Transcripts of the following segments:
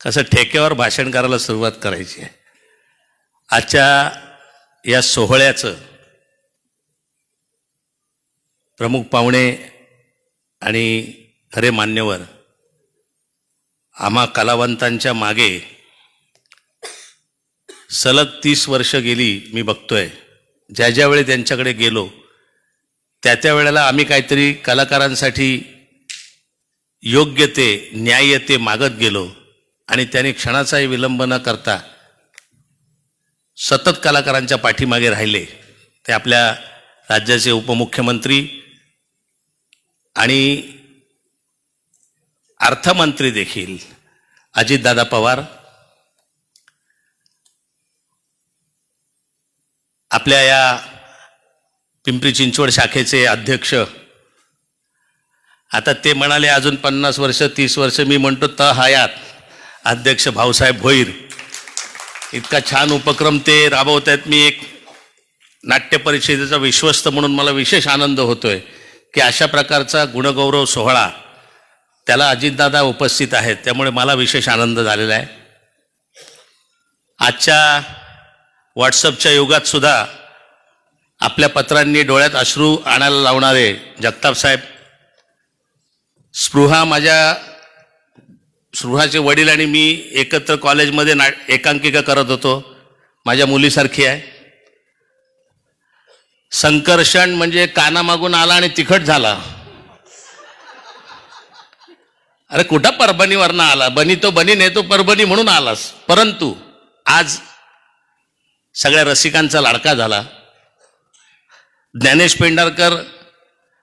कसं ठेक्यावर भाषण करायला सुरुवात करायची आहे. आजच्या या सोहळ्याचं प्रमुख पाहुणे आणि खरे मान्यवर आम्हा कलावंतांच्या मागे सलग तीस वर्ष गेली मी बघतोय. ज्या ज्यावेळी त्यांच्याकडे गेलो त्या त्या वेळेला आम्ही काहीतरी कलाकारांसाठी योग्य ते न्याय ते मागत गेलो. आणि त्याने क्षणाचाही विलंब न करता सतत कलाकारांच्या पाठीमागे राहिले. ते आपल्या राज्याचे उपमुख्यमंत्री आणि अर्थमंत्री देखील अजितदादा पवार आपल्या या पिंपरी चिंचवड शाखेचे अध्यक्ष. आता ते म्हणाले अजून पन्नास वर्ष तीस वर्ष मी म्हणतो त हयात. अध्यक्ष भाऊसाहेब भोईर. इतका छान उपक्रम ते राबवत आहेत मी एक नाट्य परिषदेचा विश्वस्त म्हणून मला विशेष आनंद होतोय की अशा प्रकारचा गुणगौरव सोहळा त्याला अजितदादा उपस्थित आहेत. त्यामुळे मला विशेष आनंद झालेला आहे. आजच्या व्हॉट्सअपच्या युगात सुद्धा आपल्या पत्रांनी डोळ्यात अश्रू आणायला लावणारे जगताप साहेब स्पृहा माझ्या स्पृहाचे वडील आणि मी एकत्र कॉलेजमध्ये ना एकांकिका करत होतो. माझ्या मुलीसारखी आहे. संकर्षण म्हणजे कानामागून आला आणि तिखट झाला. अरे कुठं परभणीवरनं आला? बनी तो बनी नाही तो परभणी म्हणून आलास. परंतु आज सगळ्या रसिकांचा लाडका झाला. ज्ञानेश पेंढारकर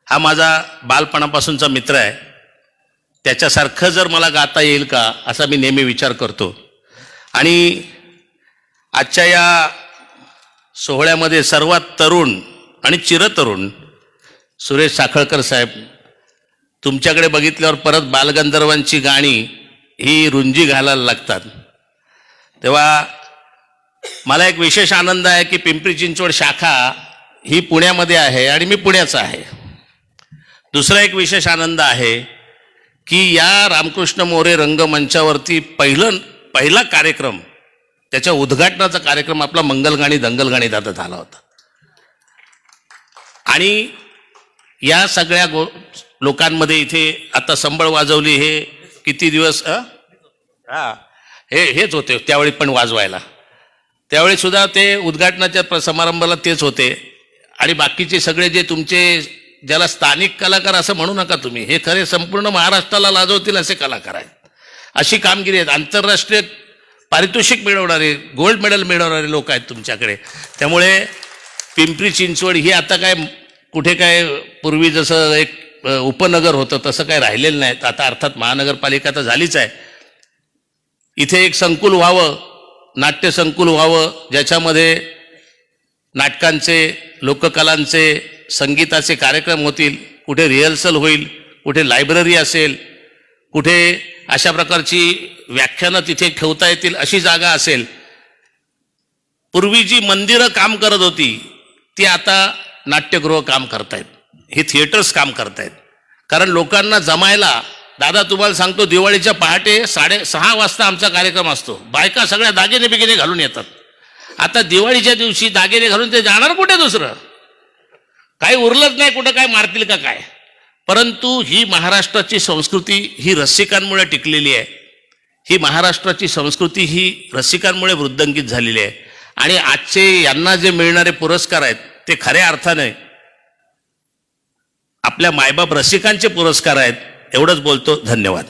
हा माझा बालपणापासूनचा मित्र आहे. त्याच्यासारखं जर मला गाता येईल का असा मी नेहमी विचार करतो. आणि आजच्या या सोहळ्यामध्ये सर्वात तरुण आणि चिरतरुण सुरेश साखळकर साहेब तुमच्याकडे बघितल्यावर परत बालगंधर्वांची गाणी ही रुंजी घालायला लागतात. तेव्हा मला एक विशेष आनंद आहे की पिंपरी चिंचवड शाखा ही पुण्यामध्ये आहे आणि मी पुण्याचा आहे. दुसरा एक विशेष आनंद आहे की या रामकृष्ण मोरे रंगमंचावरती पहिलं पहिला कार्यक्रम त्याच्या उद्घाटनाचा कार्यक्रम आपला मंगलगाणी दंगलगाणी दादा झाला होता. आणि या सगळ्या गो लोकांमध्ये इथे आता संबळ वाजवली हे किती दिवस हा हे हेच होते त्यावेळी पण वाजवायला. त्यावेळी सुद्धा ते उद्घाटनाच्या प्र- समारंभाला तेच होते. आणि बाकीचे सगळे जे तुमचे ज्याला स्थानिक कलाकार असं म्हणू नका तुम्ही हे खरे संपूर्ण महाराष्ट्राला लाजवतील असे कलाकार आहेत. अशी कामगिरी आहेत. आंतरराष्ट्रीय पारितोषिक मिळवणारे गोल्ड मेडल मिळवणारे लोक आहेत तुमच्याकडे. त्यामुळे पिंपरी चिंचवड ही आता काय कुठे काय पूर्वी जसं एक उपनगर होतं तसं काय राहिलेलं नाही. आता अर्थात महानगरपालिका तर झालीच आहे. इथे एक संकुल व्हावं नाट्य संकुल व्हावं ज्याच्यामध्ये नाटकांचे लोककलांचे संगीताचे कार्यक्रम होतील कुठे रिहर्सल होईल कुठे लायब्ररी असेल कुठे अशा प्रकारची व्याख्यानं तिथे ठेवता येतील अशी जागा असेल. पूर्वी जी मंदिरं काम करत होती ती आता नाट्यगृह काम करतायत. हे थिएटर्स काम करतायत. कारण लोकांना जमायला दादा तुम्हाला सांगतो दिवाळीच्या पहाटे साडे सहा वाजता आमचा कार्यक्रम असतो. बायका सगळ्या दागिने बिगिने घालून येतात. आता दिवाळीच्या दिवशी दागिने घालून ते जाणार कुठे दुसरं? काही उरलंच नाही कुठं काय मारतील का काय? परंतु ही महाराष्ट्राची संस्कृती ही रसिकांमुळे टिकलेली आहे. ही महाराष्ट्राची संस्कृती ही रसिकांमुळे वृद्धंकित झालेली आहे. आणि आजचे यांना जे मिळणारे पुरस्कार आहेत ते खऱ्या अर्थाने आपल्या मायबाप रसिकांचे पुरस्कार आहेत एवढंच बोलतो धन्यवाद.